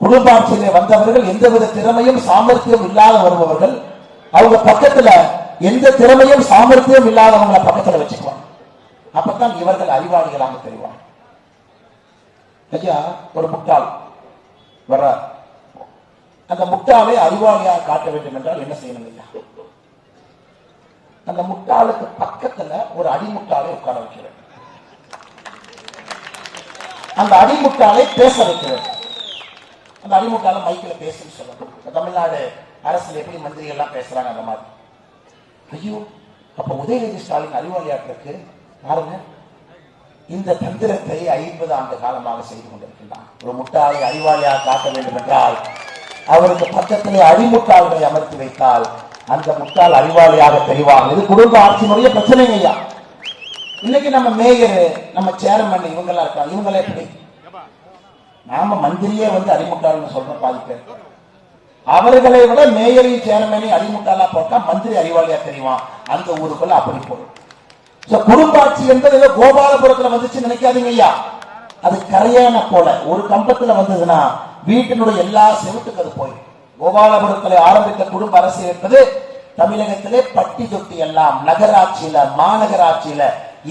குடும்பாட்சியிலே வந்தவர்கள் எந்தவித திறமையும் சாமர்த்தியம் இல்லாத வருபவர்கள். அவங்க பக்கத்துல எந்த திறமையும் சாமர்த்தியம் இல்லாதவங்களை பக்கத்துல வச்சுக்குவாங்க. அப்பதான் இவர்கள் அறிவாளிகளாக தெரிவாங்க. ஐயா ஒரு முட்டாள் வர்றார். அந்த முட்டாளை அறிவாளியாக காட்ட வேண்டும் என்றால் என்ன செய்யணும் ஐயா? அந்த முட்டாளுக்கு பக்கத்துல ஒரு அடிமுட்டாளை உட்கார வைக்கிறேன் அந்த அடிமுட்டாளை பேச வைக்கிறது அந்த அடிமுட்டாளை மைக்கில் பேசுன்னு சொல்லணும். தமிழ்நாடு அரசுல எப்படி மந்திரி எல்லாம் பேசுறாங்க அந்த மாதிரி. ஐயோ அப்ப உதயநிதி ஸ்டாலின் அறிவாளியாட்டிற்கு பாருங்க இந்த தந்திரத்தை ஐம்பது ஆண்டு காலமாக செய்து கொண்டிருக்கின்றான் ஒரு முட்டாளை அறிவாளியாக காட்ட வேண்டும் என்றால் அவருக்கு பக்கத்திலே அடிமுட்டாள்களை அமர்த்தி வைத்தால் அந்த முட்டாள் அறிவாளியாக தெரிவாங்க இது குடும்ப ஆட்சியினுடைய பிரச்சனை ஐயா. இன்னைக்கு நம்ம மேயர் நம்ம சேர்மன் இவங்கெல்லாம் இருக்காங்க. இவங்களே எப்படி நாம மந்திரியே வந்து அறிமுட்டாள்னு சொல்ற பாதி பேர். அவர்களை விட மேயரையும் சேர்மனையும் அறிமுட்டாளா போட்டா மந்திரி அறிவாளியா தெரியுமா? அந்த ஊருக்குள்ள அப்படி போடும். குறும்பாட்சி என்பது ஏதோ கோபாலபுரத்துல வந்துச்சு நினைக்காதீங்க ஐயா. அது கரையான போல. ஒரு கம்பத்துல வந்ததுன்னா வீட்டினுடைய எல்லா செவத்துக்கு அது போய் கோபாலபுரத்தில் ஆரம்பித்த குடும்ப அரசு என்பது தமிழகத்திலே பட்டி தொட்டி எல்லாம் நகராட்சியில மாநகராட்சியில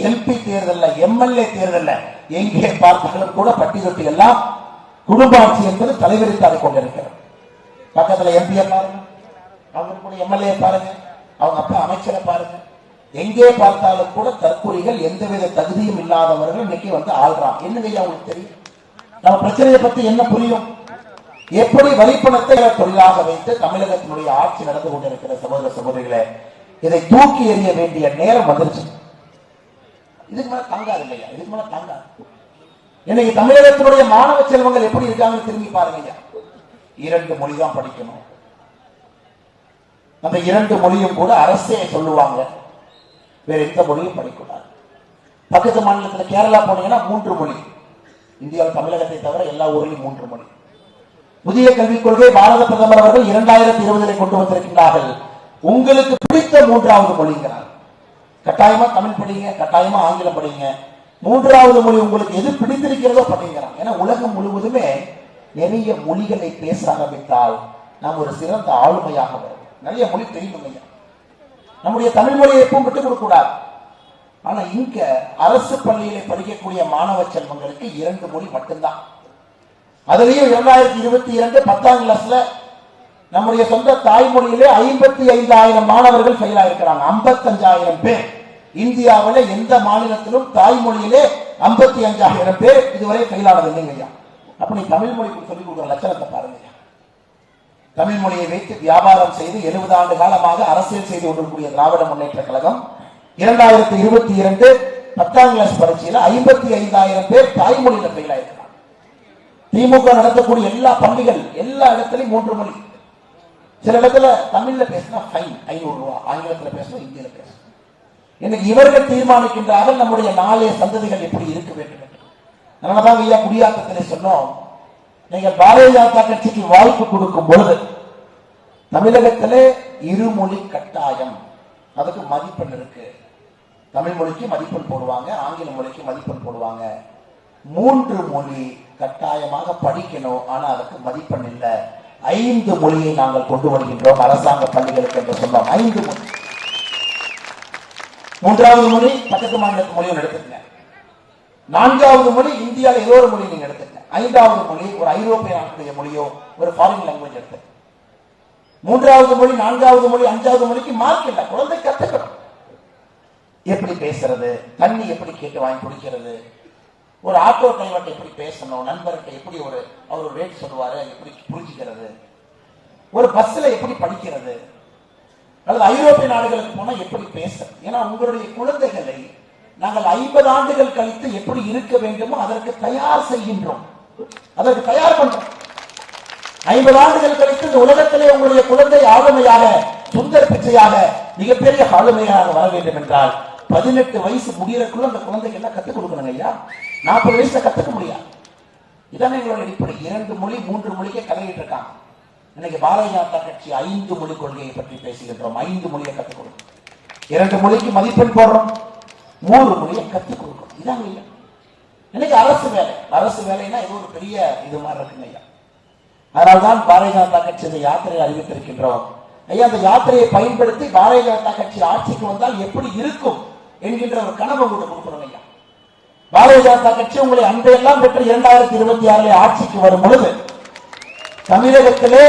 எம்பி தேர்தல்ல எம்எல்ஏ தேர்தல்ல எங்கே பார்த்தாலும் கூட பட்டி தொட்டி எல்லாம் குடும்ப ஆட்சி என்பது தலைவரித்தாது கொண்டிருக்கிறது. பக்கத்துல எம்பியை பாருங்க. அவங்க கூட எம்எல்ஏ பாருங்க. அவங்க அப்பா அமைச்சரை பாருங்க. எங்கே பார்த்தாலும் கூட தற்கொலைகள் எந்தவித தகுதியும் இல்லாதவர்கள் இன்னைக்கு வந்து ஆள்றான் என்னங்க அவங்களுக்கு தெரியும்? நம்ம பிரச்சனையை பத்தி என்ன புரியும்? எப்படி வரிப்பணத்தை தொழிலாக வைத்து தமிழகத்தினுடைய ஆட்சி நடந்து கொண்டிருக்கிற சகோதர சகோதரிகளே இதை தூக்கி எறிய வேண்டிய நேரம் வந்துருச்சு. இதுக்கு மேல தாங்காது இல்லையா? இதுக்கு மேல தாங்காது இன்னைக்கு தமிழகத்தினுடைய மாணவ செல்வங்கள் எப்படி இருக்காங்கன்னு திரும்பி பாருங்க. இரண்டு மொழி தான் படிக்கணும். அந்த இரண்டு மொழியும் கூட அரசே சொல்லுவாங்க. வேற எந்த மொழியும் படிக்கூடாது பக்கத்து மாநிலத்துல கேரளா போனீங்கன்னா மூன்று மொழி. இந்தியாவில் தமிழகத்தை தவிர எல்லா ஊரிலும் மூன்று மொழி. புதிய கல்விக் கொள்கை பாரத பிரதமர் அவர்கள் இரண்டாயிரத்தி இருபதிலே கொண்டு வந்திருக்கின்றார்கள். உங்களுக்கு பிடித்த மூன்றாவது மொழிங்கிறார். கட்டாயமா தமிழ் படிங்க கட்டாயமா ஆங்கிலம் படிங்க. மூன்றாவது மொழி உங்களுக்கு எது பிடித்திருக்கிறதோ படிங்கிறாங்க ஏன்னா உலகம் முழுவதுமே நிறைய மொழிகளை பேச ஆரம்பித்தால் நாம் ஒரு சிறந்த ஆளுமையாக வரும் நிறைய மொழி தெரியும் ஐயா நம்முடைய தமிழ் மொழியை எப்பவும் விட்டுக் கொடுக்க கூடாது ஆனா இங்க அரசு பள்ளியில படிக்கக்கூடிய மாணவ செல்வங்களுக்கு இரண்டு மொழி மட்டும்தான். அதுலயும் இரண்டாயிரத்தி இருபத்தி இரண்டு பத்தாம் கிளாஸ்ல நம்முடைய சொந்த தாய்மொழியிலே ஐம்பத்தி ஐந்தாயிரம் மாணவர்கள் ஃபெயில் ஆயிருக்கிறாங்க. ஐம்பத்தஞ்சாயிரம் பேர். இந்தியாவில் எந்த மாநிலத்திலும் தாய்மொழியிலே ஐம்பத்தி அஞ்சாயிரம் பேர் இதுவரை கையிலானது இல்லைங்க ஐயா. அப்ப நீ தமிழ் மொழிக்கு சொல்லிக் கொடுக்குற லட்சணத்தை பாருங்க தமிழ் மொழியை வைத்து வியாபாரம் செய்து எழுபது ஆண்டு காலமாக அரசியல் செய்து கொண்டிருக்கூடிய திராவிட முன்னேற்ற கழகம் இரண்டாயிரத்தி இருபத்தி இரண்டு பத்தாம் கிளாஸ் பரீட்சையில் ஐம்பத்தி ஐந்தாயிரம் பேர் தாய்மொழியில ஃபெயில் திமுக நடத்தக்கூடிய எல்லா பள்ளிகள் எல்லா இடத்துலயும் மூன்று மொழி. சில இடத்துல தமிழ்ல பேசினா ஃபைன் ஐநூறு ரூபா ஆங்கிலத்துல பேசணும் இந்தியில பேசணும் எனக்கு இவர்கள் தீர்மானிக்கின்றார்கள் நம்முடைய நாளைய சந்ததிகள் எப்படி இருக்க வேண்டும் என்று. அதனாலதான் ஐயா குடியாத்தத்திலே சொன்னோம் நீங்கள் பாரதிய ஜனதா கட்சிக்கு வாய்ப்பு கொடுக்கும் பொழுது தமிழகத்திலே இருமொழி கட்டாயம். அதுக்கு மதிப்பெண் இருக்கு. தமிழ் மொழிக்கு மதிப்பெண் போடுவாங்க ஆங்கில மொழிக்கு மதிப்பெண் போடுவாங்க. மூன்று மொழி கட்டாயமாக படிக்கணும் ஆனா அதுக்கு மதிப்பெண் இல்லை. ஐந்து மொழியை நாங்கள் கொண்டு வருகின்றோம் அரசாங்க பள்ளிகளுக்கு என்று சொன்னோம். ஐந்து மொழி. மூன்றாவது மொழி பக்கத்து மாநிலத்து மொழி ஒன்று எடுத்துக்கங்க நான்காவது மொழி இந்தியாவில் ஏதோ ஒரு மொழி நீங்க எடுத்துக்கங்க. ஐந்தாவது மொழி ஒரு ஐரோப்பிய நாட்டுடைய மொழியோ ஒரு ஃபாரின் லாங்குவேஜ் எடுத்து மூன்றாவது மொழி நான்காவது மொழி அஞ்சாவது மொழிக்கு மார்க் இல்லை. குழந்தை கத்துக்கணும். எப்படி பேசுறது? தண்ணி எப்படி கேட்டு வாங்கி குடிக்கிறது? ஒரு ஆட்டோ டிரைவர்கிட்ட எப்படி பேசணும்? நண்பர்கிட்ட எப்படி ஒரு அவர் ஒரு ரேட் சொல்லுவாரு? அதை எப்படி புரிஞ்சுக்கிறது? ஒரு பஸ்ல எப்படி படிக்கிறது? அல்லது ஐரோப்பிய நாடுகளுக்கு போனா எப்படி பேச ஏன்னா உங்களுடைய குழந்தைகளை நாங்கள் ஐம்பது ஆண்டுகள் கழித்து எப்படி இருக்க வேண்டுமோ அதற்கு தயார் செய்கின்றோம். அதற்கு தயார் பண்றோம். ஐம்பது ஆண்டுகள் கழித்து இந்த உலகத்திலே உங்களுடைய குழந்தை ஆளுமையாக சுந்தர் பிச்சையாக மிகப்பெரிய ஆளுமையாக வர வேண்டும் என்றால் பதினெட்டு வயசு முடியறக்குள்ள அந்த குழந்தைக்கு எல்லாம் கத்துக் கொடுக்கணுங்க ஐயா? நாற்பது வயசுல கத்துக்க முடியாது. இதான எங்களுடைய அடிப்படை. இரண்டு மொழி மூன்று மொழிக்கே கலகிட்டு இருக்காங்க இன்னைக்கு பாரதிய ஜனதா கட்சி ஐந்து மொழி கொள்கையை பற்றி பேசுகின்றோம். ஐந்து மொழியை கற்றுக் கொடுக்கும். இரண்டு மொழிக்கு மதிப்பெண் போடுறோம். மூன்று மொழியை கத்துக் கொடுக்கும். இதான் இல்லை. இன்னைக்கு அரசு வேலை. அரசு வேலைன்னா இது ஒரு பெரிய இது மாதிரி இருக்குங்க ஐயா. அதனால்தான் பாரதிய ஜனதா கட்சி இந்த யாத்திரையை அறிவித்திருக்கின்றோம். ஐயா அந்த யாத்திரையை பயன்படுத்தி பாரதிய ஜனதா கட்சி ஆட்சிக்கு வந்தால் எப்படி இருக்கும் என்கின்ற ஒரு கனவு உங்களுக்கு கொடுக்கணும் ஐயா. பாரதிய ஜனதா கட்சி உங்களை அன்பையெல்லாம் பெற்று இரண்டாயிரத்தி இருபத்தி ஆறுல ஆட்சிக்கு வரும் பொழுது தமிழகத்திலே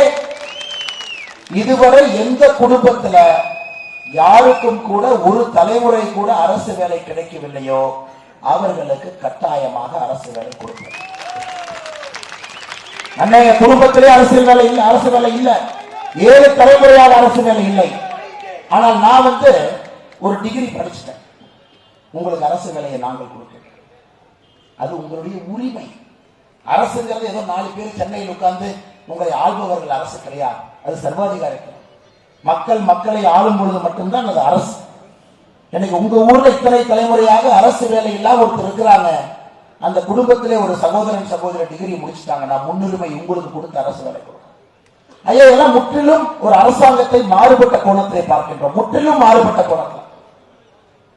இதுவரை எந்த குடும்பத்துல யாருக்கும் கூட ஒரு தலைமுறை கூட அரசு வேலை கிடைக்கவில்லையோ அவர்களுக்கு கட்டாயமாக அரசு வேலை கொடுப்போம் அன்னைய குடும்பத்திலே அரசியல் வேலை இல்லை அரசு வேலை இல்லை. ஏழு தலைமுறையாக அரசு வேலை இல்லை. ஆனால் நான் வந்து ஒரு டிகிரி படிச்சுட்டேன். உங்களுக்கு அரசு வேலையை நாங்கள் கொடுக்கிறோம் அது உங்களுடைய உரிமை. அரசுங்கிறது ஏதோ நாலு பேர் சென்னையில் உட்கார்ந்து உங்களை ஆள்பவர்கள் அரசு கிடையாது. அது சர்வாதிகாரிகள் மக்கள் மக்களை ஆளும் பொழுது மட்டும்தான் அது அரசு. எனக்கு உங்க ஊர்ல இத்தனை தலைமுறையாக அரசு வேலை இல்லாம ஒருத்தர் இருக்கிறாங்க. அந்த குடும்பத்திலே ஒரு சகோதரன் சகோதரி டிகிரி முடிச்சுட்டாங்க. நான் முன்னுரிமை உங்களுக்கு கொடுத்து அரசு வேலை கொடுக்கிறேன். ஐயா இதெல்லாம் முற்றிலும் ஒரு அரசாங்கத்தை மாறுபட்ட கோணத்திலே பார்க்கின்றோம். முற்றிலும் மாறுபட்ட கோணத்தில்.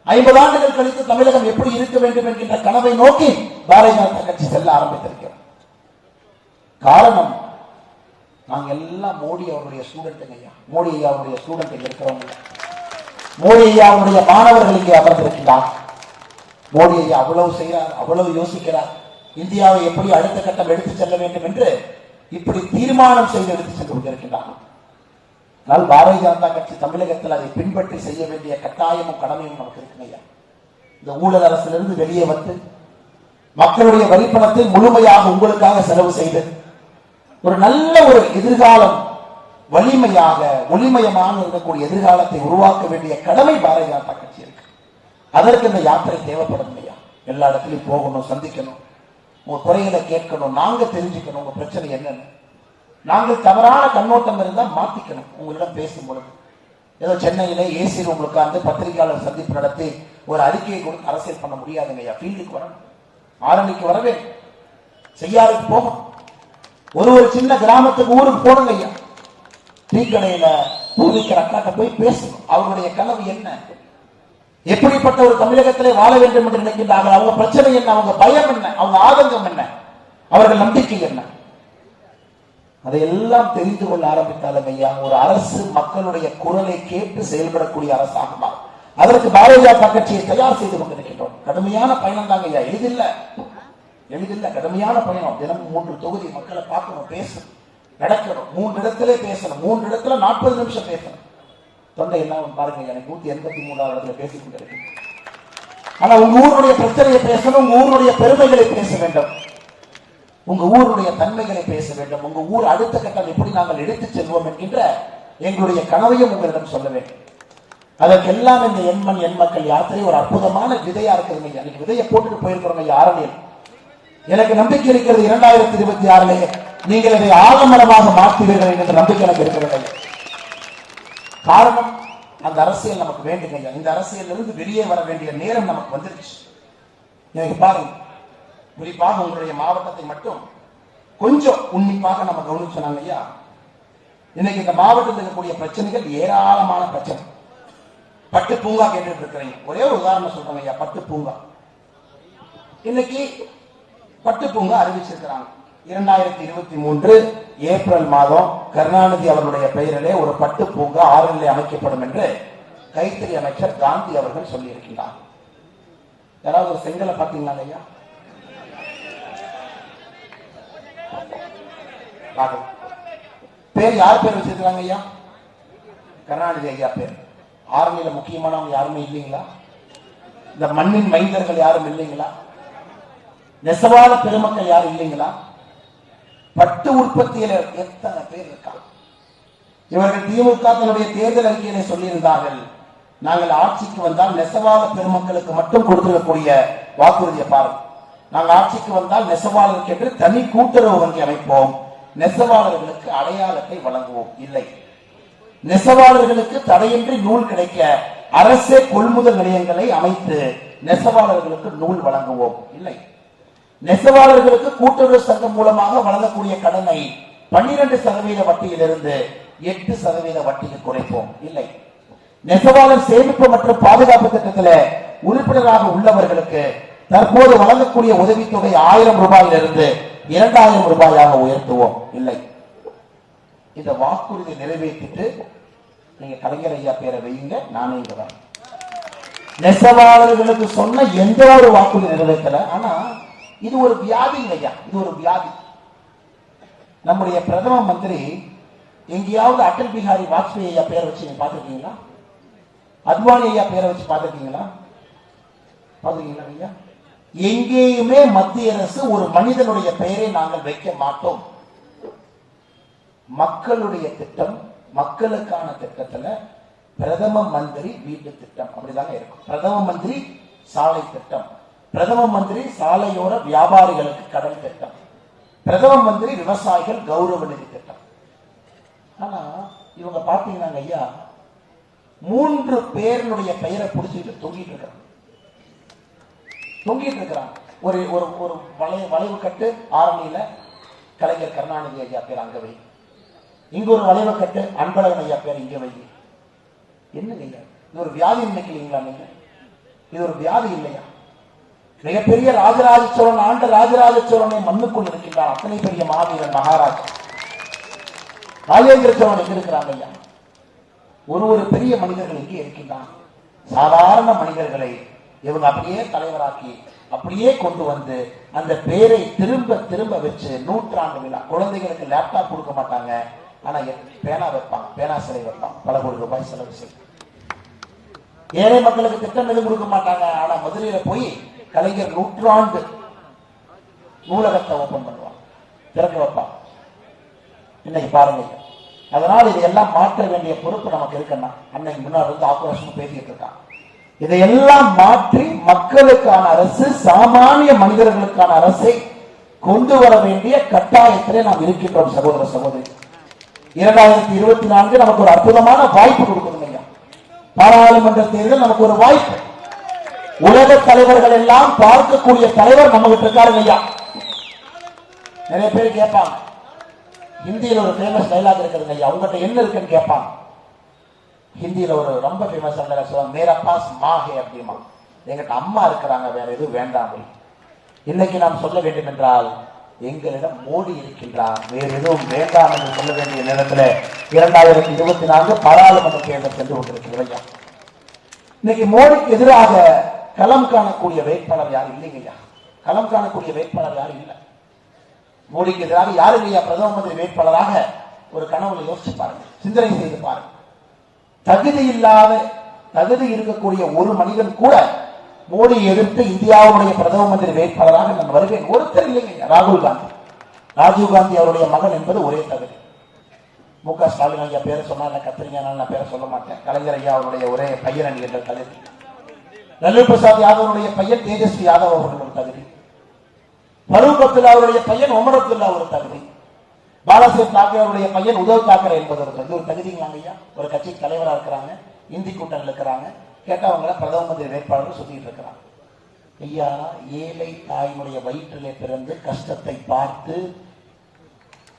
ஐம்பது ஆண்டுகள் கழித்து தமிழகம் எப்படி இருக்க வேண்டும் என்கின்ற கனவை நோக்கி பாரதிய ஜனதா கட்சி செல்ல ஆரம்பித்திருக்கிறோம் காரணம் நாங்க எல்லாம் மோடி அவருடைய ஸ்டூடெண்ட்டுங்க ஐயா. மோடி ஐயா அவருடைய ஸ்டூடெண்ட் இங்க இருக்கிறவங்க? மோடி ஐயா அவருடைய மாணவர்கள் இங்கே அமர்ந்திருக்கிறார். மோடி ஐயா அவ்வளவு செய்கிறார் அவ்வளவு யோசிக்கிறார். இந்தியாவை எப்படி அடுத்த கட்டம் எடுத்து செல்ல வேண்டும் என்று இப்படி தீர்மானம் செய்து எடுத்து சென்று கொண்டிருக்கிறார். ஆனால் பாரதிய ஜனதா கட்சி தமிழகத்தில் அதை பின்பற்றி செய்ய வேண்டிய கட்டாயமும் கடமையும் நமக்கு இருக்குங்க ஐயா. இந்த ஊழல் அரசிலிருந்து வெளியே வந்து மக்களுடைய வரிப்பணத்தை முழுமையாக உங்களுக்காக செலவு செய்து ஒரு நல்ல ஒரு எதிர்காலம் வலிமையாக ஒளிமயமாக இருக்கக்கூடிய எதிர்காலத்தை உருவாக்க வேண்டிய கடமை பாரதிய ஜனதா கட்சி இருக்கு. அதற்கு இந்த யாத்திரை தேவைப்படும் இல்லையா? எல்லா இடத்துலையும் போகணும் சந்திக்கணும். உங்க குறைகளை கேட்கணும் நாங்க தெரிஞ்சுக்கணும் உங்க பிரச்சனை என்னன்னு. நாங்கள் தவறான கண்ணோட்டம் இருந்தால் மாத்திக்கணும் உங்களிடம் பேசும் பொழுது. ஏதோ சென்னையில ஏசி ரூம் உட்கார்ந்து பத்திரிகையாளர் சந்திப்பு நடத்தி ஒரு அறிக்கையை கொடுத்து அரசியல் பண்ண முடியாதுங்க ஐயா ஃபீல்டுக்கு வரணும். ஆரணிக்கு வரவே. செய்யாருக்கு போகும் ஒரு ஒரு சின்ன கிராமத்துக்கு ஊருக்கு போகணுங்க ஐயா. டீ கடையில அக்காட்ட போய் பேசணும். அவருடைய கனவு என்ன? எப்படிப்பட்ட ஒரு தமிழகத்திலே வாழ வேண்டும் என்று நினைக்கின்றார்கள்? அவங்க பிரச்சனை என்ன? அவங்க பயம் என்ன? அவங்க ஆதங்கம் என்ன? அவர்கள் நம்பிக்கை என்ன? அதையெல்லாம் தெரிந்து கொள்ள ஆரம்பித்தாலும் ஐயா ஒரு அரசு மக்களுடைய குரலை கேட்டு செயல்படக்கூடிய அரசாக மாறும் அதற்கு பாரதிய கட்சியை தயார் செய்து கொண்டிருக்கின்றோம். கடுமையான பயணம் தாங்க ஐயா. எளிதில்லை. எளிதில்ல கடுமையான பயணம். தினமும் மூன்று தொகுதி மக்களை பார்க்கணும் பேசணும். நடக்கணும். மூன்று இடத்துல பேசணும். மூன்று இடத்துல நாற்பது நிமிஷம் பேசணும். தொண்டை எல்லாம் பாருங்க எனக்கு நூத்தி எண்பத்தி மூணாவது இடத்துல பேசிக் கொண்டிருக்கு ஆனா உங்க ஊருடைய பிரச்சனையை பேசணும் உங்க ஊருடைய பெருமைகளை பேச வேண்டும். உங்க ஊருடைய தன்மைகளை பேச வேண்டும். உங்க ஊர் அடுத்த கட்டம் எப்படி நாங்கள் எடுத்துச் செல்வோம் என்கின்ற எங்களுடைய கனவையும் உங்களிடம் சொல்ல வேண்டும். அதற்கெல்லாம் இந்த எண்மண் எண் மக்கள் யாத்திரை ஒரு அற்புதமான விதையா இருக்கிறது. இன்னைக்கு விதையை போட்டுட்டு போயிருக்கிறோம் ஐயா ஆரணியில் எனக்கு நம்பிக்கை இருக்கிறது இரண்டாயிரத்தி இருபத்தி ஆறிலே. நீங்கள் இதை ஆலமரமாக மாற்றுவீர்கள் என்ற நம்பிக்கை எனக்கு இருக்கிறது காரணம் அந்த அரசியல் நமக்கு வேண்டுங்க ஐயா. இந்த அரசியல் இருந்து வெளியே வர வேண்டிய நேரம் நமக்கு வந்துருச்சு. எனக்கு பாருங்க குறிப்பாக உங்களுடைய மாவட்டத்தை மட்டும் கொஞ்சம் உன்னிப்பாக நம்ம கவனிச்சோம் ஐயா. இன்னைக்கு இந்த மாவட்டத்தில் இருக்கக்கூடிய பிரச்சனைகள் ஏராளமான பிரச்சனை. பட்டு பூங்கா கேட்டுட்டு இருக்கிறீங்க. ஒரே ஒரு உதாரணம் சொல்றேங்க ஐயா பட்டு பூங்கா. இன்னைக்கு பட்டுப்பூங்கா அறிவிச்சிருக்கிறாங்க. இரண்டாயிரத்தி இருபத்தி மூன்று ஏப்ரல் மாதம் கருணாநிதி அவர்களுடைய பெயரிலே ஒரு பட்டு பூங்கா ஆறுநிலை அமைக்கப்படும் என்று கைத்தறி அமைச்சர் காந்தி அவர்கள் சொல்லியிருக்கிறார் யாராவது ஒரு செங்கலை பார்த்தீங்களா ஐயா? பேர் யார் பேர் வச்சிருக்காங்க ஐயா? கருணாநிதி ஐயா பேர். ஆர்மியில முக்கியமானவங்க யாருமே இல்லைங்களா? இந்த மண்ணின் மைந்தர்கள் யாரும் இல்லைங்களா? நெசவாள பெருமக்கள் யாரும் இல்லைங்களா? பட்டு உற்பத்தியில எத்தனை பேர் இருக்காங்க? இவர்கள் திமுக தன்னுடைய தேர்தல் அறிக்கையிலே சொல்லியிருந்தார்கள். நாங்கள் ஆட்சிக்கு வந்தால் நெசவாள பெருமக்களுக்கு மட்டும் கொடுத்திருக்கக்கூடிய வாக்குறுதியை பாருங்க. நாங்கள் ஆட்சிக்கு வந்தால் நெசவாளருக்கு என்று தனி கூட்டுறவு வங்கி அமைப்போம். நெசவாளர்களுக்கு அடையாளத்தை வழங்குவோம். இல்லை. நெசவாளர்களுக்கு தடையின்றி நூல் கிடைக்க அரசே கொள்முதல் நிலையங்களை அமைத்து நெசவாளர்களுக்கு நூல் வழங்குவோம். இல்லை. நெசவாளர்களுக்கு கூட்டுறவு சங்கம் மூலமாக வழங்கக்கூடிய கடனை பன்னிரண்டு சதவீத வட்டியிலிருந்து எட்டு சதவீத வட்டிக்கு குறைப்போம். இல்லை. நெசவாளர் சேமிப்பு மற்றும் பாதுகாப்பு திட்டத்தில் உறுப்பினராக உள்ளவர்களுக்கு தற்போது வழங்கக்கூடிய உதவித்தொகை ஆயிரம் ரூபாயிலிருந்து இரண்டாயிரம் ரூபாயாக உயர்த்துவோம். இல்லை. இந்த வாக்குறுதி நிறைவேற்றிட்டு நீங்க கலைஞர் ஐயா பேரை வையுங்க. நானே இங்க நெசவாளர்களுக்கு சொன்ன எந்த ஒரு வாக்குறுதி நிறைவேற்றல. ஆனா இது ஒரு வியாதி ஐயா இது ஒரு வியாதி. நம்முடைய பிரதம மந்திரி எங்கேயாவது அடல் பிஹாரி வாஜ்பேயி ஐயா பேரை வச்சு நீங்க பார்த்துருக்கீங்களா? அத்வானி ஐயா பேரை வச்சு பார்த்திருக்கீங்களா? பார்த்திருக்கீங்களா ஐயா? எங்கேயுமே மத்திய அரசு ஒரு மனிதனுடைய பெயரை நாங்கள் வைக்க மாட்டோம். மக்களுடைய திட்டம் மக்களுக்கான திட்டத்துல பிரதம மந்திரி வீட்டு திட்டம். அப்படிதாங்க இருக்கும். பிரதம மந்திரி சாலை திட்டம். பிரதம மந்திரி சாலையோர வியாபாரிகளுக்கு கடன் திட்டம். பிரதம மந்திரி விவசாயிகள் கௌரவ நிதி திட்டம். ஆனா இவங்க பாத்தீங்கன்னா ஐயா மூன்று பேருடைய பெயரை பிடிச்சிட்டு தொங்கிட்டு இருக்கிறாங்க. தொங்கிட்டு இருக்கிறாங்க. ஒரு ஒரு ஒரு வளைய வளைவு கட்டு ஆரணியில கலைஞர் கருணாநிதி ஐயா பேர் அங்க வை. இங்க ஒரு வளைவு கட்டு அன்பழகன் ஐயா பேர் இங்க வை. என்னங்க ஐயா? இது ஒரு வியாதி நினைக்கிறீங்களா நீங்க? இது ஒரு வியாதி இல்லையா? மிகப்பெரிய ராஜராஜ சோழன் ஆண்ட ராஜராஜ சோழனை மண்ணுக்குள் இருக்கின்றான் அத்தனை பெரிய மாவீரன் மகாராஜா. ராஜேந்திர சோழன் எங்க இருக்கிறாங்க ஐயா? ஒரு ஒரு பெரிய மனிதர்கள் இங்கே இருக்கின்றான் சாதாரண மனிதர்களை இவங்க அப்படியே தலைவராக்கி அப்படியே கொண்டு வந்து அந்த பேரை திரும்ப திரும்ப வச்சு நூற்றாண்டு விழா குழந்தைகளுக்கு லேப்டாப் கொடுக்க மாட்டாங்க. ஆனா பேனா வைப்பாங்க பேனா சிலை வைப்பாங்க. பல கோடி ரூபாய் செலவு செய்யும் ஏழை மக்களுக்கு திட்டம் எதுவும் கொடுக்க மாட்டாங்க. ஆனா மதுரையில போய் கலைஞர் நூற்றாண்டு நூலகத்தை ஓபன் பண்ணுவாங்க திறந்து வைப்பாங்க இன்னைக்கு பாருங்க. அதனால் இதையெல்லாம் மாற்ற வேண்டிய பொறுப்பு நமக்கு இருக்குன்னா அன்னைக்கு முன்னாடி வந்து ஆக்ரோஷம் பேசிட்டு இருக்கான். இதையெல்லாம் மாற்றி மக்களுக்கான அரசு சாமானிய மனிதர்களுக்கான அரசை கொண்டு வர வேண்டிய கட்டாயத்திலே நாம் இருக்கின்றோம் சகோதர சகோதரி. இரண்டாயிரத்தி இருபத்தி நான்கு நமக்கு ஒரு அற்புதமான வாய்ப்பு கொடுக்கணும் ஐயா. பாராளுமன்ற தேர்தல் நமக்கு ஒரு வாய்ப்பு. உலக தலைவர்கள் எல்லாம் பார்க்கக்கூடிய தலைவர் நம்ம கிட்ட இருக்காருங்க ஐயா. நிறைய பேர் கேட்பாங்க. ஹிந்தியில் ஒரு ஃபேமஸ் டைலாக் இருக்கிறது ஐயா. உங்ககிட்ட என்ன இருக்குன்னு கேட்பாங்க. ஹிந்தியில் ஒரு ரொம்ப ஃபேமஸ் டைலாக் சொல்லுவாங்க மேரா பாஸ் ஹே அப்படிமா எங்கிட்ட அம்மா இருக்கிறாங்க வேற எதுவும் வேண்டாம் இன்னைக்கு நாம் சொல்ல வேண்டும் என்றால் எங்களிடம் மோடி இருக்கின்றார். வேறு எதுவும் வேண்டாம் என்று சொல்ல வேண்டிய நேரத்தில் இரண்டாயிரத்தி இருபத்தி நான்கு பாராளுமன்ற தேர்தல் சென்று கொண்டிருக்கிறது ஐயா. இன்னைக்கு மோடிக்கு எதிராக களம் காணக்கூடிய வேட்பாளர் யாரும் இல்லைங்கய்யா? களம் காணக்கூடிய வேட்பாளர் யாரும் இல்லை. மோடிக்கு எதிராக யாரும் இல்லையா? பிரதம மந்திரி வேட்பாளராக ஒரு கனவுல யோசிச்சு பாருங்க. சிந்தனை செய்து பாருங்க. தகுதி இல்லாத தகுதி இருக்கக்கூடிய ஒரு மனிதன் கூட மோடி எதிர்த்து இந்தியாவுடைய பிரதம மந்திரி வேட்பாளராக நான் வருவேன். ஒருத்தர் இல்லைங்க ராகுல் காந்தி. ராஜீவ் காந்தி அவருடைய மகன் என்பது ஒரே தகுதி. மு க ஸ்டாலின் ஐயா பேரை சொன்னா நான் நான் பேரை சொல்ல மாட்டேன். கலைஞர் ஐயா அவருடைய ஒரே பையன் என்கின்ற தகுதி. லல்லு பிரசாத் யாதவனுடைய பையன் தேஜஸ்வி யாதவ் அவர்கள் ஒரு தகுதி. ஃபரூக் அப்துல்லா அவருடைய பையன் உமர் அப்துல்லா ஒரு தகுதி. பாலாசேப் தாக்கரே அவருடைய பையன் உதவ் தாக்கரே என்பது ஒரு தகுதி. ஒரு தகுதிங்களாங்க ஐயா. ஒரு கட்சி தலைவராக இருக்கிறாங்க. இந்தி கூட்டங்கள் இருக்கிறாங்க. கேட்டவங்களை பிரதம மந்திரி வேட்பாளர் சுத்திட்டு இருக்கிறாங்க. ஐயா ஏழை தாயினுடைய வயிற்றிலே பிறந்து கஷ்டத்தை பார்த்து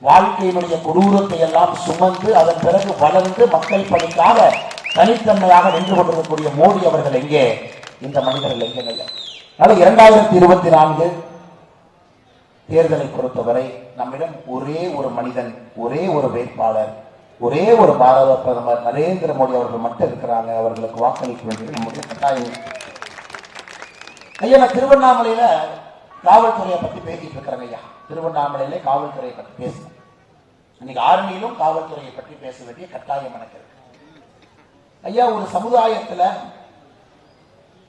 வாழ்க்கையினுடைய கொடூரத்தை எல்லாம் சுமந்து அதன் பிறகு வளர்ந்து மக்கள் பணிக்காக தனித்தன்மையாக நின்று கொண்டிருக்கக்கூடிய மோடி அவர்கள் எங்கே? இந்த மனிதர்கள் எங்கே இல்லை அதனால இரண்டாயிரத்தி இருபத்தி நான்கு தேர்தலை பொறுத்தவரை நம்மிடம் ஒரே ஒரு மனிதன் ஒரே ஒரு வேட்பாளர் ஒரே ஒரு பாரத பிரதமர் நரேந்திர மோடி அவர்கள் மட்டும் இருக்கிறாங்க. அவர்களுக்கு வாக்களிக்க வேண்டியது நம்முடைய கட்டாயம். ஐயா நான் திருவண்ணாமலையில காவல்துறையை பத்தி பேசிட்டு இருக்கிறேங்க ஐயா. திருவண்ணாமலையில காவல்துறையை பத்தி பேசுறேன். இன்னைக்கு ஆரணியிலும் காவல்துறையை பற்றி பேச வேண்டிய கட்டாயம் எனக்கு இருக்கு. ஐயா ஒரு சமுதாயத்துல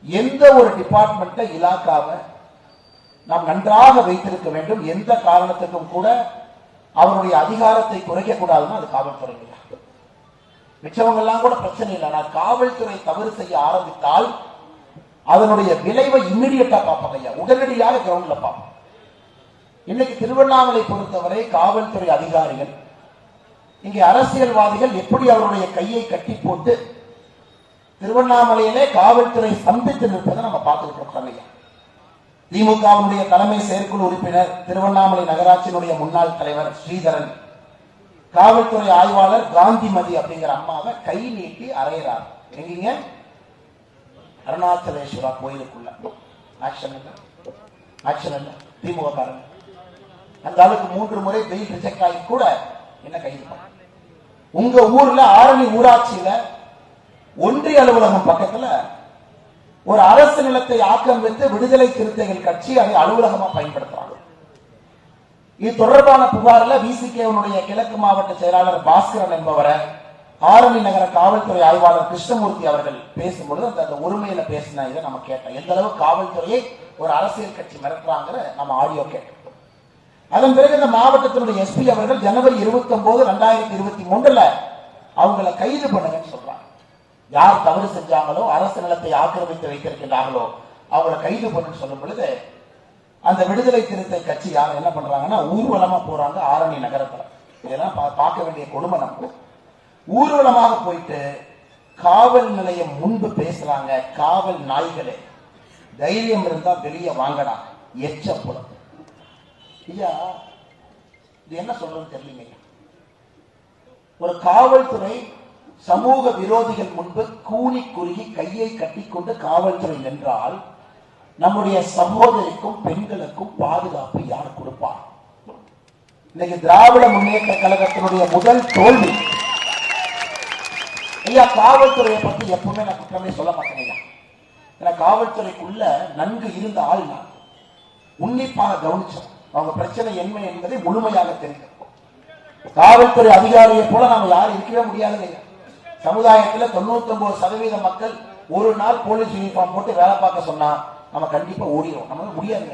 எந்த ஒரு டிபார்ட்மெண்ட்டை இலாக்காவை நாம் நன்றாக வைத்திருக்க வேண்டும். எந்த காரணத்துக்கும் கூட அவருடைய அதிகாரத்தை குறைக்க கூடாதுன்னா அது காவல்துறை ஐயா மிச்சவங்க எல்லாம் கூட பிரச்சனை இல்லை. ஆனால் காவல்துறை தவறு செய்ய ஆரம்பித்தால் அதனுடைய விளைவை இம்மிடியட்டா பார்ப்பாங்க ஐயா. உடனடியாக கிரவுண்ட்ல பார்ப்போம் இன்னைக்கு திருவண்ணாமலை பொறுத்தவரை காவல்துறை அதிகாரிகள் இங்கே அரசியல்வாதிகள் எப்படி அவருடைய கையை கட்டி போட்டு திருவண்ணாமலையிலே காவல்துறை சந்தித்து நிற்பதை நம்ம பார்த்துக்கிட்டு இருக்கோம் ஐயா திமுகவினுடைய தலைமை செயற்குழு உறுப்பினர் திருவண்ணாமலை நகராட்சியினுடைய முன்னாள் தலைவர் ஸ்ரீதரன். காவல்துறை ஆய்வாளர் காந்திமதி அப்படிங்கிற அம்மாவை கை நீட்டி அறையிறார். எங்கீங்க? அருணாச்சலேஸ்வரா கோயிலுக்குள்ள. ஆக்ஷன் இல்ல ஆக்ஷன் இல்ல திமுக காரங்க. அந்த அளவுக்கு மூன்று முறை பெயில் ரிஜெக்ட் ஆகி கூட என்ன கைது உங்க ஊர்ல ஆரணி ஊராட்சியில அலுவலகம் பக்கத்துல ஒரு அரசு நிலத்தை ஆக்கிரமித்து விடுதலை சிறுத்தைகள் கட்சி அதை அலுவலகமா பயன்படுத்துறாங்க. இது தொடர்பான புகார்ல விசிகேவனுடைய கிழக்கு மாவட்ட செயலாளர் பாஸ்கரன் என்பவரை ஆரணி நகர காவல்துறை ஆய்வாளர் கிருஷ்ணமூர்த்தி அவர்கள் பேசும்பொழுது அந்த அந்த உரிமையில பேசின இதை நம்ம கேட்டோம். எந்த அளவு காவல்துறையை ஒரு அரசியல் கட்சி மிரட்டுறாங்கிற நம்ம ஆடியோ கேட்டோம் அதன் பிறகு இந்த மாவட்டத்தினுடைய எஸ்பி அவர்கள் ஜனவரி இருபத்தி ஒன்பது ரெண்டாயிரத்தி இருபத்தி மூன்றுல அவங்களை கைது பண்ணுங்கன்னு சொல்றாங்க. யார் தவறு செஞ்சாங்களோ அரசு நிலத்தை ஆக்கிரமித்து வைத்திருக்கின்றார்களோ அவங்களை கைது பண்ணுன்னு சொல்லும் பொழுது அந்த விடுதலை திருத்த கட்சி யார் என்ன பண்றாங்கன்னா ஊர்வலமா போறாங்க ஆரணி நகரத்துல. இதெல்லாம் பா- பார்க்க வேண்டிய கொடுமை நமக்கு. ஊர்வலமாக போயிட்டு காவல் நிலையம் முன்பு பேசுறாங்க காவல் நாய்களே. தைரியம் இருந்தா வெளியே வாங்கடா. எச்ச புலம் ஐயா இது என்ன சொல்றதுன்னு தெரியலீங்க. ஒரு காவல்துறை சமூக விரோதிகள் முன்பு கூனி குறுகி கையை கட்டிக்கொண்டு காவல்துறை நின்றால் நம்முடைய சகோதரிக்கும் பெண்களுக்கும் பாதுகாப்பு யார் கொடுப்பார்? இன்னைக்கு திராவிட முன்னேற்ற கழகத்தினுடைய முதல் தோல்வி. ஐயா காவல்துறையை பத்தி எப்பவுமே நான் குற்றமே சொல்ல மாட்டேன் ஏன்னா காவல்துறைக்குள்ள நன்கு இருந்த ஆள் நான். உன்னிப்பாக கவனிச்சோம். அவங்க பிரச்சனை என்ன என்பதை முழுமையாக தெரிஞ்சிருக்கும். காவல்துறை அதிகாரியை போல நாம யாரும் இருக்கவே முடியாதுங்க ஐயா. சமுதாயத்துல தொண்ணூத்தி ஒன்பது சதவீத மக்கள் ஒரு நாள் போலீஸ் யூனிஃபார்ம் போட்டு வேலை பார்க்க சொன்னா நம்ம கண்டிப்பா ஓடிடும் நம்ம முடியாது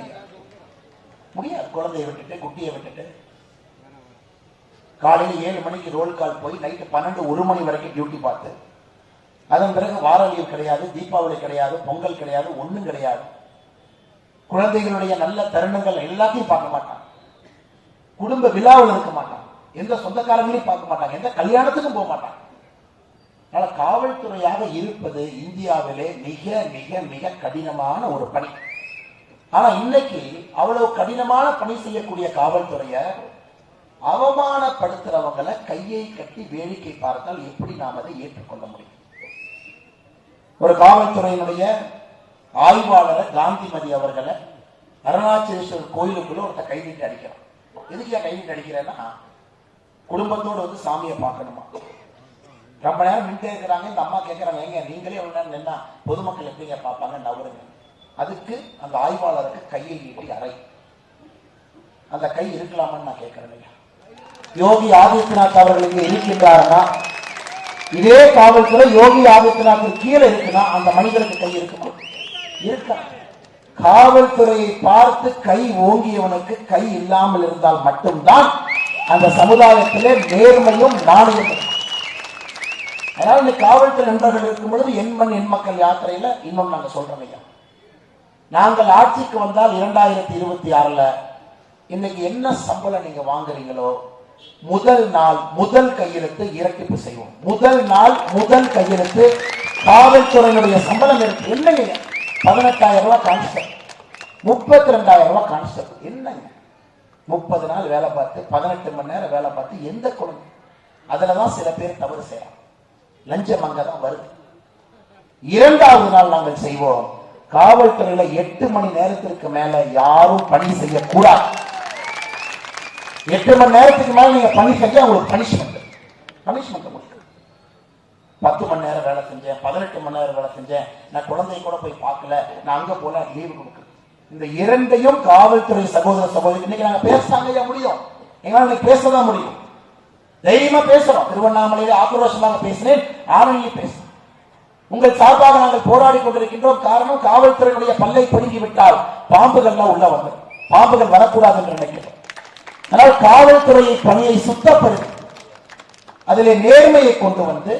முடியாது. குழந்தையை விட்டுட்டு குட்டியை விட்டுட்டு. காலையில் ஏழு மணிக்கு ரோல் கால் போய் நைட்டு பன்னெண்டு ஒரு மணி வரைக்கும் டியூட்டி பார்த்து. அதன் பிறகு வார கிடையாது தீபாவளி கிடையாது பொங்கல் கிடையாது ஒண்ணும் கிடையாது. குழந்தைகளுடைய நல்ல தருணங்கள் எல்லாத்தையும் பார்க்க மாட்டான். குடும்ப விழாவில் இருக்க மாட்டான். எந்த சொந்தக்காரங்களையும் பார்க்க மாட்டாங்க எந்த கல்யாணத்துக்கும் போக மாட்டான். அதனால காவல்துறையாக இருப்பது இந்தியாவிலே மிக மிக மிக கடினமான ஒரு பணி. ஆனா இன்னைக்கு அவ்வளவு கடினமான பணி செய்யக்கூடிய காவல்துறைய அவமானப்படுத்துறவங்களை கையை கட்டி வேடிக்கை பார்த்தால் எப்படி நாம் அதை ஏற்றுக்கொள்ள முடியும்? ஒரு காவல்துறையினுடைய ஆய்வாளரை காந்திமதி அவர்களை அருணாச்சலேஸ்வரர் கோயிலுக்குள்ள ஒருத்த கைவிட்டு அடிக்கிறோம் எதுக்கு ஏன் அடிக்கிறேன்னா குடும்பத்தோடு வந்து சாமியை பார்க்கணுமா? ரொம்ப நேரம் நின்று இருக்கிறாங்க. இந்த அம்மா கேட்கறாங்க எங்க நீங்களே எவ்வளவு நேரம் நின்னா பொதுமக்கள் எப்படிங்க பார்ப்பாங்க? நவருங்க. அதுக்கு அந்த ஆய்வாளருக்கு கையை நீட்டி அறை. அந்த கை இருக்கலாமான்னு நான் கேட்கிறேன் யோகி ஆதித்யநாத் அவர்கள் இங்கே இருக்கின்றாருன்னா இதே காவல்துறை யோகி ஆதித்யநாத் கீழே இருக்குன்னா அந்த மனிதனுக்கு கை இருக்குமா இருக்கா? காவல்துறையை பார்த்து கை ஓங்கியவனுக்கு கை இல்லாமல் இருந்தால் மட்டும்தான் அந்த சமுதாயத்திலே நேர்மையும் நாணயமும் அதனால இந்த காவல்துறை நண்பர்கள் இருக்கும் பொழுது எண்மண் மண் யாத்திரையில இன்னொன்று நாங்கள் சொல்றோம் ஐயா. நாங்கள் ஆட்சிக்கு வந்தால் இரண்டாயிரத்தி இருபத்தி ஆறுல இன்னைக்கு என்ன சம்பளம் நீங்க வாங்குறீங்களோ முதல் நாள் முதல் கையெழுத்து இரட்டிப்பு செய்வோம். முதல் நாள் முதல் கையெழுத்து காவல்துறையினுடைய சம்பளம் இருக்கு. என்னங்க பதினெட்டாயிரம் ரூபாய் கான்ஸ்டபிள் முப்பத்தி ரெண்டாயிரம் ரூபாய் கான்ஸ்டபிள் என்னங்க முப்பது நாள் வேலை பார்த்து பதினெட்டு மணி நேரம் வேலை பார்த்து எந்த குழந்தை? அதுலதான் சில பேர் தவறு செய்யறாங்க. லஞ்சம் அங்கதான் வருது. இரண்டாவது நாள் நாங்கள் செய்வோம். காவல்துறையில எட்டு மணி நேரத்திற்கு மேல யாரும் பணி செய்யக்கூடாது. எட்டு மணி நேரத்துக்கு மேல நீங்க பணி செஞ்சா உங்களுக்கு பனிஷ்மெண்ட் பனிஷ்மெண்ட் உங்களுக்கு. பத்து மணி நேரம் வேலை செஞ்சேன் பதினெட்டு மணி நேரம் வேலை செஞ்சேன். நான் குழந்தைய கூட போய் பார்க்கல. நான் அங்க போல லீவு கொடுக்குறேன் இந்த இரண்டையும் காவல்துறை சகோதர சகோதரி இன்னைக்கு நாங்க பேசாங்க முடியும். எங்களால் இன்னைக்கு பேசதான் முடியும். தைரியமா பேசுறோம் திருவண்ணாமலையில ஆக்ரோஷமாக பேசினேன். ஆணையில் பேசுறேன் உங்கள் சார்பாக நாங்கள் போராடி கொண்டிருக்கின்றோம். காரணம் காவல்துறையினுடைய பல்லை பொருங்கி விட்டால் பாம்புகள்லாம் உள்ள வந்து பாம்புகள் வரக்கூடாது என்று நினைக்கிறோம் ஆனால் காவல்துறையை பணியை சுத்தப்படுத்தி அதிலே நேர்மையை கொண்டு வந்து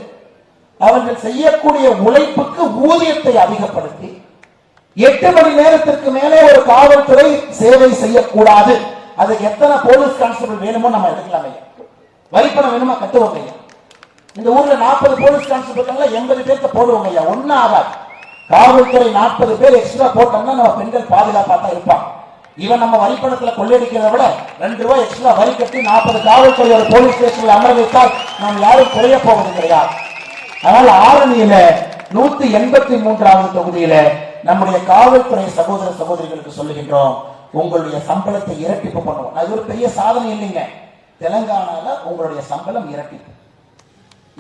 அவர்கள் செய்யக்கூடிய உழைப்புக்கு ஊதியத்தை அதிகப்படுத்தி எட்டு மணி நேரத்திற்கு மேலே ஒரு காவல்துறை சேவை செய்யக்கூடாது. அது எத்தனை போலீஸ் கான்ஸ்டபிள் வேணுமோ நம்ம எடுக்கலாம். ஐயா வரிப்பணம் வேணுமா கட்டுவோம் ஐயா. இந்த ஊர்ல நாற்பது போலீஸ் கான்ஸ்டபிள் எண்பது பேர்த்த போடுவோங்க ஐயா. ஒன்னும் ஆகாது. காவல்துறை நாற்பது பேர் எக்ஸ்ட்ரா போட்டோம்னா நம்ம பெண்கள் பாதுகாப்பா தான் இருப்பான் இவன் நம்ம வரிப்பணத்துல கொள்ளையடிக்கிறத விட ரெண்டு ரூபாய் எக்ஸ்ட்ரா வரி கட்டி நாற்பது காவல்துறை ஒரு போலீஸ் ஸ்டேஷன்ல அமர வைத்தால் நாம் யாரும் குறைய போவது கிடையாது அதனால ஆரணியில நூத்தி எண்பத்தி மூன்றாவது தொகுதியில நம்முடைய காவல்துறை சகோதர சகோதரிகளுக்கு சொல்லுகின்றோம் உங்களுடைய சம்பளத்தை இரட்டிப்பு பண்ணுவோம். அது ஒரு பெரிய சாதனை இல்லைங்க. தெலங்கானால உங்களுடைய சம்பளம் இரட்டிப்பு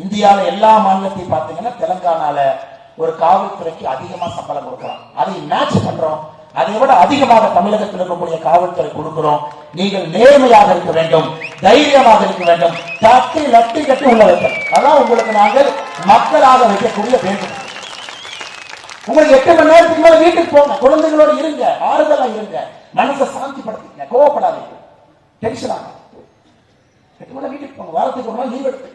இந்தியால எல்லா மாநிலத்தையும் பார்த்தீங்கன்னா தெலுங்கானால ஒரு காவல்துறைக்கு அதிகமா சம்பளம் கொடுக்கிறோம். அதை மேட்ச் பண்றோம். அதை விட அதிகமாக தமிழகத்தில் இருக்கக்கூடிய காவல்துறை கொடுக்கிறோம். நீங்கள் நேர்மையாக இருக்க வேண்டும். தைரியமாக இருக்க வேண்டும். தட்டி லட்டி கட்டி உள்ள வைக்கணும். அதான் உங்களுக்கு நாங்கள் மக்களாக வைக்கக்கூடிய வேண்டும் உங்களுக்கு எட்டு மணி நேரத்துக்கு மேல வீட்டுக்கு போங்க. குழந்தைகளோட இருங்க. ஆறுதலா இருங்க. மனசை சாந்திப்படுத்திங்க கோவப்படாதீங்க. டென்ஷன் ஆகும் எட்டு வீட்டுக்கு போங்க. வாரத்துக்கு ஒரு நாள் லீவ் எடுத்து.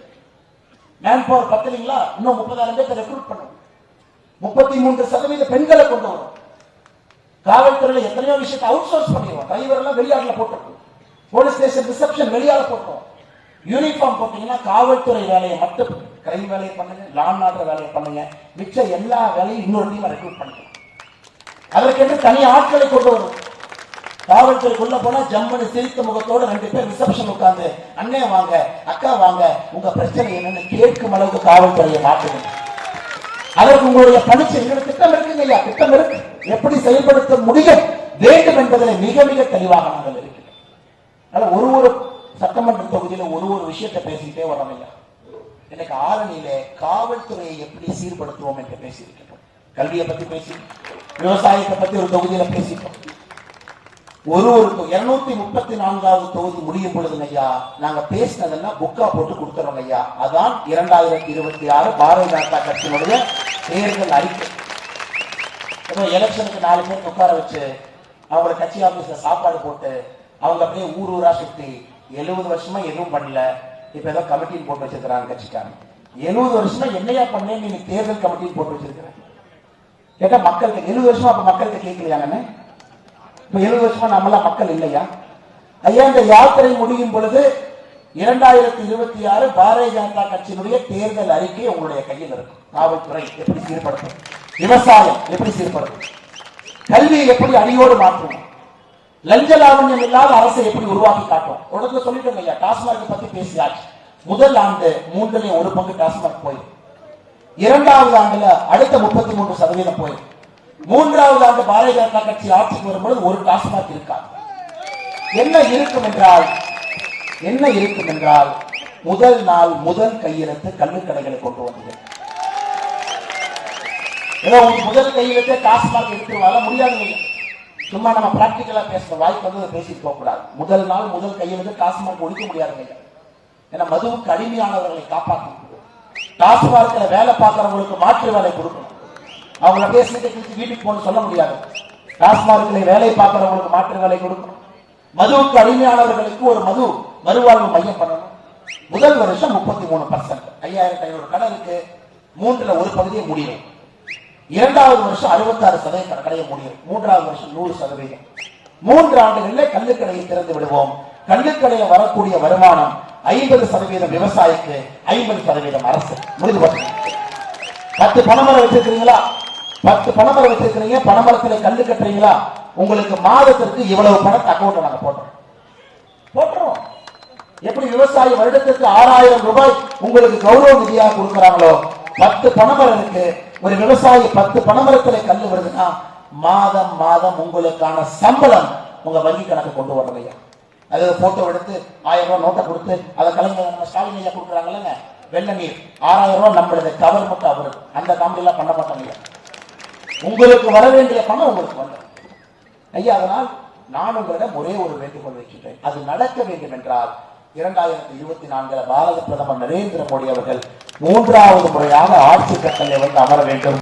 மேன் பவர் பத்தலைங்களா? இன்னும் முப்பதாயிரம் பேர்த்த ரெக்ரூட் பண்ணும் முப்பத்தி மூன்று சதவீத பெண்களை கொண்டு வரும் காவல்துறையில எத்தனையோ விஷயத்தை அவுட் சோர்ஸ் பண்ணிடுவோம் டிரைவர் எல்லாம் வெளியாட்ல போட்டிருக்கோம். போலீஸ் ஸ்டேஷன் ரிசப்ஷன் வெளியால போட்டோம். யூனிஃபார்ம் போட்டீங்கன்னா காவல்துறை வேலையை மட்டும் கிரைம் வேலையை பண்ணுங்க லான் ஆர்டர் வேலையை பண்ணுங்க. மிச்ச எல்லா வேலையும் இன்னொரு ரெக்ரூட் பண்ணுங்க அதற்கென்று தனி ஆட்களை கொண்டு வரும் காவல்துறைக்குள்ள போனா ஜம்முன்னு சிரித்த முகத்தோட ரெண்டு பேர் ரிசப்ஷன் உட்கார்ந்து அண்ணே வாங்க அக்கா வாங்க உங்க பிரச்சனை என்னன்னு கேட்கும் அளவுக்கு காவல்துறையை மாற்றணும் அதற்கு உங்களுடைய பணிச்சு எங்களுக்கு திட்டம் இருக்குங்க ஐயா திட்டம் இருக்கு. எப்படி செயல்படுத்த முடியும் வேண்டும் என்பதில் மிக மிக தெளிவாக நாங்கள் இருக்கிறோம். அதனால ஒரு ஒரு சட்டமன்ற தொகுதியில ஒரு ஒரு விஷயத்தை பேசிக்கிட்டே வரோம் ஐயா. இன்னைக்கு ஆரணியில காவல்துறையை எப்படி சீர்படுத்துவோம் என்று பேசியிருக்கிறோம். கல்வியை பத்தி பேசி விவசாயத்தை பத்தி ஒரு தொகுதியில பேசிட்டோம் ஒரு ஒரு இருநூத்தி முப்பத்தி நான்காவது தொகுதி முடியும் பொழுது ஐயா நாங்க பேசினதெல்லாம் புக்கா போட்டு கொடுத்துறோம் ஐயா. அதான் இரண்டாயிரத்தி இருபத்தி ஆறு பாரதிய ஜனதா கட்சியினுடைய தேர்தல் அறிக்கை. எலெக்ஷனுக்கு நாலு பேர் உட்கார வச்சு அவங்கள கட்சி ஆபீஸ்ல சாப்பாடு போட்டு அவங்க அப்படியே ஊர் ஊரா சுத்தி எழுபது வருஷமா எதுவும் பண்ணல. இப்ப ஏதோ கமிட்டின்னு போட்டு வச்சிருக்கிறாங்க கட்சிக்காரன் எழுபது வருஷமா என்னையா பண்ணேன் நீ தேர்தல் கமிட்டின்னு போட்டு வச்சிருக்கிறேன் கேட்டா மக்களுக்கு எழுபது வருஷமா அப்ப மக்கள்கிட்ட கேட்கலையாங்கன்னு இப்ப எழுபது வருஷமா நம்மளாம் மக்கள் இல்லையா? ஐயா இந்த யாத்திரை முடியும் பொழுது இரண்டாயிரத்தி இருபத்தி ஆறு பாரதிய ஜனதா கட்சியினுடைய தேர்தல் அறிக்கை உங்களுடைய கையில் இருக்கும். காவல்துறை எப்படி சீர்படுத்தும்? விவசாயம் எப்படி சீர்படுத்தும்? கல்வியை எப்படி அடியோடு மாற்றும்? லஞ்ச லாவண்யம் இல்லாத அரசை எப்படி உருவாக்கி காட்டும்? உடனே சொல்லிட்டு ஐயா டாஸ்மாக் பத்தி பேசியாச்சு. முதல் ஆண்டு மூன்றுலையும் ஒரு பங்கு டாஸ்மாக் போயிடும் இரண்டாவது ஆண்டுல அடுத்த முப்பத்தி மூன்று சதவீதம் போயிடும் மூன்றாவது ஆண்டு பாரதிய ஜனதா கட்சி ஆட்சிக்கு வரும்பொழுது ஒரு டாஸ்மாக் இருக்காது என்ன இருக்கும் என்றால் என்ன இருக்கும் என்றால் முதல் நாள் முதல் கையெழுத்து கல்லுக்கடைகளை கொண்டு வந்தது. ஏதோ உங்க முதல் கையெழுத்து டாஸ்மாக் எடுத்துருவாங்க முடியாது. சும்மா நம்ம பிராக்டிக்கலா பேசுற வாய்ப்பு வந்து பேசிட்டு போக கூடாது. முதல் நாள் முதல் கையெழுத்து டாஸ்மாக் ஒழிக்க முடியாதுங்க. ஏன்னா மதுவுக்கு அடிமையானவர்களை காப்பாற்ற டாஸ்மார்க்ல வேலை பார்க்கறவங்களுக்கு மாற்று வேலை கொடுக்கணும். அவங்கள பேசிட்டு வீட்டுக்கு போன சொல்ல முடியாது. டாஸ்மார்க்ல வேலை பார்க்கறவங்களுக்கு மாற்று வேலை கொடுக்கணும் மதுவுக்கு அடிமையானவர்களுக்கு ஒரு மது மறுவாழ்வு மையம் பண்ணணும். முதல் வருஷம் முப்பத்தி மூணு பர்சன்ட் ஐயாயிரத்தி ஐநூறு கடனுக்கு மூன்றுல ஒரு பகுதியை முடியும் இரண்டாவது வருஷம் அறுபத்தாறு சதவீதம் கடையை முடியும் மூன்றாவது வருஷம் நூறு சதவீதம். மூன்று ஆண்டுகளில் கல்லுக்கடையை திறந்து விடுவோம். கல்லுக்கடையில் வரக்கூடிய வருமானம் ஐம்பது சதவீதம் விவசாயிக்கு ஐம்பது சதவீதம் அரசு. முடிவு பத்து பனைமரம் வச்சிருக்கிறீங்களா? பத்து பணமரம் வச்சிருக்கிறீங்க பணமரத்தில் கல்லு கட்டுறீங்களா? உங்களுக்கு மாதத்திற்கு இவ்வளவு பணத்தை அக்கௌண்ட்ல நாங்க போட்டோம் போட்டுருவோம் எப்படி விவசாயி வருடத்திற்கு ஆறாயிரம் ரூபாய் உங்களுக்கு கௌரவ நிதியாக கொடுக்குறாங்களோ பத்து பணமரம் இருக்கு ஒரு விவசாயி பத்து பனைமரத்துல கல்லு வருதுன்னா மாதம் மாதம் உங்களுக்கான சம்பளம் உங்க வங்கி கணக்கு கொண்டு வரலையா அது போட்டோ எடுத்து ஆயிரம் ரூபாய் நோட்டை கொடுத்து அதை கலந்து நம்ம ஸ்டாலின் ஐயா கொடுக்குறாங்கல்லங்க வெள்ள நீர் ஆறாயிரம் ரூபாய் நம்மளது கவர் மட்டும் அவரு. அந்த காமெடி எல்லாம் பண்ண மாட்டாங்க உங்களுக்கு வர வேண்டிய பணம் உங்களுக்கு வரல ஐயா அதனால் நான் உங்களிடம் ஒரே ஒரு வேண்டுகோள் வைக்கின்றேன். அது நடக்க வேண்டும் என்றால் இரண்டாயிரத்தி இருபத்தி நான்கில் பாரத பிரதமர் நரேந்திர மோடி அவர்கள் மூன்றாவது முறையாக ஆட்சி கட்டளை வந்து அமர வேண்டும்.